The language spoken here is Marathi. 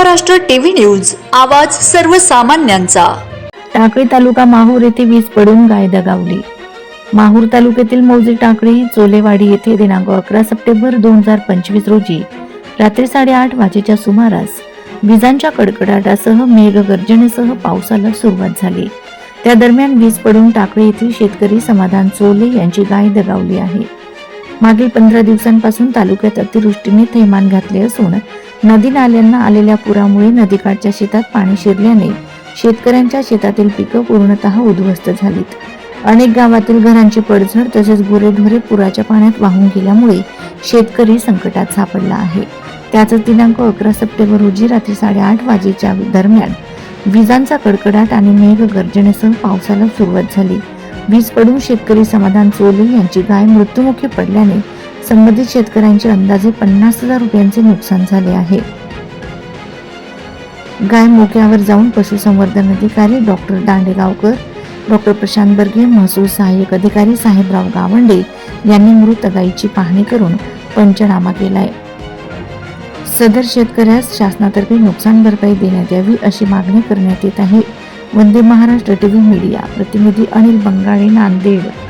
महाराष्ट्र टीव्ही न्यूज आवाज सर्वसामान्यांचा. टाकळी तालुका माहूर येथे वीज पडून गाय दगावली. माहूर तालुक्यातील मौजे टाकळी चोलेवाडी येथे दिनांक अकरा सप्टेंबर दोन हजार पंचवीस रोजी रात्री साडेआठ वाजेच्या सुमारास विजांच्या कडकडाटासह मेघगर्जनेसह पावसाला सुरुवात झाली. त्या दरम्यान वीज पडून टाकळी येथील शेतकरी समाधान चोले यांची गाय दगावली आहे. मागील पंधरा दिवसांपासून तालुक्यात अतिवृष्टीने थैमान घातले असून नदी नाल्यांना आलेल्या पुरामुळे नदीकाठच्या शेतात पाणी शिरल्याने शेतकऱ्यांच्या शेतातील पिकं पूर्णतः उद्ध्वस्त झालीत. अनेक गावातील घरांची पडझड तसेच गुरेढोरे पुराच्या पाण्यात वाहून गेल्यामुळे शेतकरी संकटात सापडला आहे. त्याच दिनांक अकरा सप्टेंबर रोजी रात्री साडेआठ वाजेच्या दरम्यान विजांचा कडकडाट आणि मेघ गर्जनेसह पावसाला सुरुवात झाली. वीज पडून शेतकरी समाधान चोले यांची गाय मृत्युमुखी पडल्याने संबंधित शेतकऱ्यांचे अंदाजे पन्नास हजार रुपयांचे नुकसान झाले आहे. गाय मोक्यावर जाऊन पशुसंवर्धन अधिकारी डॉक्टर दांडेगावकर डॉक्टर प्रशांत बर्गे महसूल सहाय्यक अधिकारी साहेबराव गावंडे यांनी मृत गायीची पाहणी करून पंचनामा केलाय. सदर शेतकऱ्यास शासनातर्फे नुकसान भरपाई देण्यात यावी अशी मागणी करण्यात येत आहे. वंदे महाराष्ट्र टीव्ही मीडिया प्रतिनिधी अनिल बंगाळे नांदेड.